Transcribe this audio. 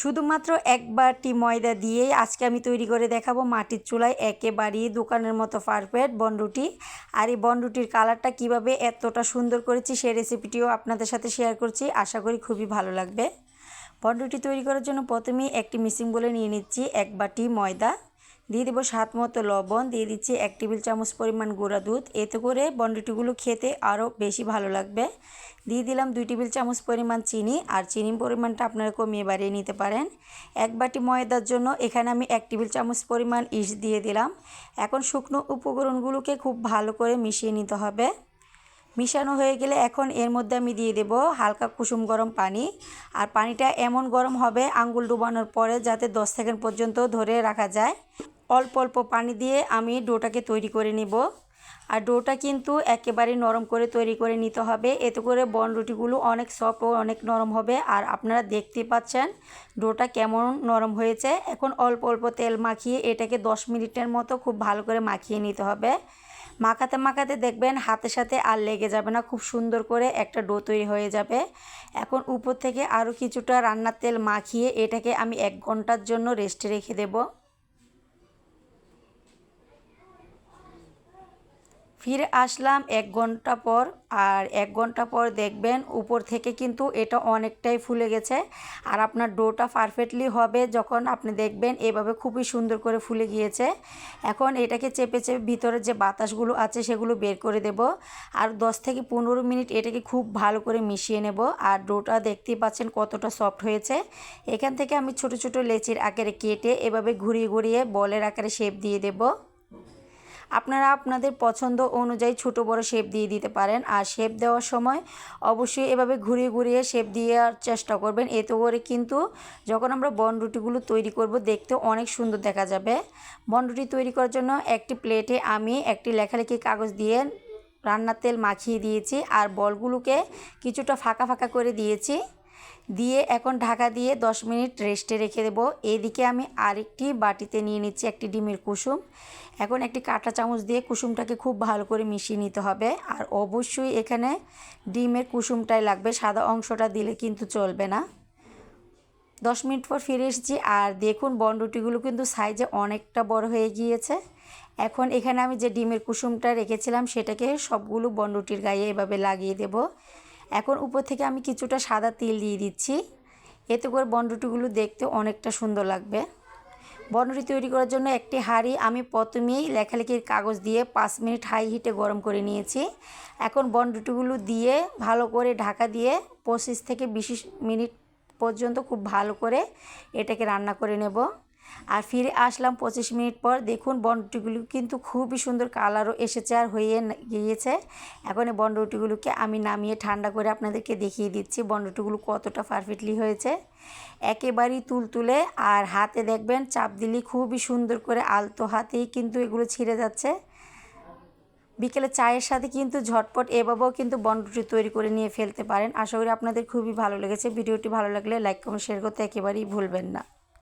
শুধুমাত্র এক বাটি ময়দা দিয়েই আজকে আমি তৈরি করে দেখাবো মাটির চুলায় একেবারেই দোকানের মতো পারফেক্ট বনরুটি। আর এই বনরুটির কালারটা কীভাবে এতটা সুন্দর করেছি সেই রেসিপিটিও আপনাদের সাথে শেয়ার করছি। আশা করি খুবই ভালো লাগবে। বনরুটি তৈরি করার জন্য প্রথমেই একটি মিসিং বলে নিয়ে নিচ্ছি এক বাটি ময়দা। দিয়ে দেবো স্বাদ মতো লবণ, দিয়ে দিচ্ছি এক টেবিল চামচ পরিমাণ গুঁড়া দুধ। এতে করে বনরুটিগুলো খেতে আরও বেশি ভালো লাগবে। দিয়ে দিলাম দুই টেবিল চামচ পরিমাণ চিনি, আর চিনির পরিমাণটা আপনারা কমিয়ে বাড়িয়ে নিতে পারেন। এক বাটি ময়দার জন্য এখানে আমি এক টেবিল চামচ পরিমাণ ইস দিয়ে দিলাম। এখন শুকনো উপকরণগুলোকে খুব ভালো করে মিশিয়ে নিতে হবে। মিশানো হয়ে গেলে এখন এর মধ্যে আমি দিয়ে দেব হালকা কুসুম গরম পানি। আর পানিটা এমন গরম হবে আঙ্গুল ডুবানোর পরে যাতে দশ সেকেন্ড পর্যন্ত ধরে রাখা যায়। অল্প অল্প পানি দিয়ে আমি ডোটাকে তৈরি করে নিব। আর ডোটা কিন্তু একেবারে নরম করে তৈরি করে নিতে হবে। এতে করে বন রুটিগুলো অনেক সফট ও অনেক নরম হবে। আর আপনারা দেখতে পাচ্ছেন ডোটা কেমন নরম হয়েছে। এখন অল্প অল্প তেল মাখিয়ে এটাকে দশ মিনিটের মতো খুব ভালো করে মাখিয়ে নিতে হবে। মাখাতে মাখাতে দেখবেন হাতের সাথে আর লেগে যাবে না। খুব সুন্দর করে একটা ডো তৈরি হয়ে যাবে। এখন উপর থেকে আরও কিছুটা রান্নার তেল মাখিয়ে এটাকে আমি এক ঘণ্টার জন্য রেস্টে রেখে দেবো। ফিরে আসলাম এক ঘণ্টা পর আর এক ঘণ্টা পর দেখবেন উপর থেকে কিন্তু এটা অনেকটাই ফুলে গেছে। আর আপনার ডোটা পারফেক্টলি হবে যখন আপনি দেখবেন এভাবে খুবই সুন্দর করে ফুলে গিয়েছে। এখন এটাকে চেপে চেপে ভিতরে যে বাতাসগুলো আছে সেগুলো বের করে দেব। আর 10 থেকে পনেরো মিনিট এটাকে খুব ভালো করে মিশিয়ে নেব। আর ডোটা দেখতেই পাচ্ছেন কতটা সফট হয়েছে। এখান থেকে আমি ছোট ছোট লেচির আকারে কেটে এভাবে ঘুরিয়ে ঘুরিয়ে বলের আকারে শেপ দিয়ে দেবো। আপনারা আপনাদের পছন্দ অনুযায়ী ছোট বড় শেপ দিয়ে দিতে পারেন। আর শেপ দেওয়ার সময় অবশ্যই এভাবে ঘুরিয়ে ঘুরিয়ে শেপ দেওয়ার চেষ্টা করবেন। এতে করে কিন্তু যখন আমরা বনরুটিগুলো তৈরি করব, দেখতে অনেক সুন্দর দেখা যাবে। বনরুটি তৈরি করার জন্য একটি প্লেটে আমি একটি লেখালেখি কাগজ দিয়ে রান্নার তেল মাখিয়ে দিয়েছি। আর বলগুলোকে কিছুটা ফাঁকা ফাঁকা করে দিয়েছি। দিয়ে এখন ঢাকা দিয়ে 10 মিনিট রেস্টে রেখে দেবো। এদিকে আমি আরেকটি বাটিতে নিয়ে নিচ্ছি একটি ডিমের কুসুম। এখন একটি কাঁটা চামচ দিয়ে কুসুমটাকে খুব ভালো করে মিশিয়ে নিতে হবে। আর অবশ্যই এখানে ডিমের কুসুমটাই লাগবে। সাদা অংশটা দিলে কিন্তু চলবে না। দশ মিনিট পর ফিরে এসেছি। আর দেখুন, বনরুটিগুলো কিন্তু সাইজে অনেকটা বড় হয়ে গিয়েছে। এখন এখানে আমি যে ডিমের কুসুমটা রেখেছিলাম, সেটাকে সবগুলো বনরুটির গায়ে এভাবে লাগিয়ে দেব। এখন উপর থেকে আমি কিছুটা সাদা তিল দিয়ে দিচ্ছি। এতে করে বনরুটিগুলো দেখতে অনেকটা সুন্দর লাগবে। বনরুটি তৈরি করার জন্য একটি হাঁড়ি আমি প্রথমেই লেখালেখির কাগজ দিয়ে পাঁচ মিনিট হাই হিটে গরম করে নিয়েছি। এখন বনরুটিগুলো দিয়ে ভালো করে ঢাকা দিয়ে পঁচিশ থেকে বিশ মিনিট পর্যন্ত খুব ভালো করে এটাকে রান্না করে নেব। আর ফিরে আসলাম পঁচিশ মিনিট পর। দেখুন, বনরুটিগুলো কিন্তু খুবই সুন্দর কালারও এসেছে আর হয়ে গিয়েছে। এখন এই বনরুটিগুলোকে আমি নামিয়ে ঠান্ডা করে আপনাদেরকে দেখিয়ে দিচ্ছি বনরুটিগুলো কতটা পারফেক্টলি হয়েছে। একেবারেই তুলতুলে আর হাতে দেখবেন চাপ দিলে খুবই সুন্দর করে আলতো হাতেই কিন্তু এগুলো ছিঁড়ে যাচ্ছে। বিকেলে চায়ের সাথে কিন্তু ঝটপট এভাবেও কিন্তু বনরুটি তৈরি করে নিয়ে ফেলতে পারেন। আশা করি আপনাদের খুবই ভালো লেগেছে। ভিডিওটি ভালো লাগলে লাইক, কমেন্ট, শেয়ার করতে একেবারেই ভুলবেন না।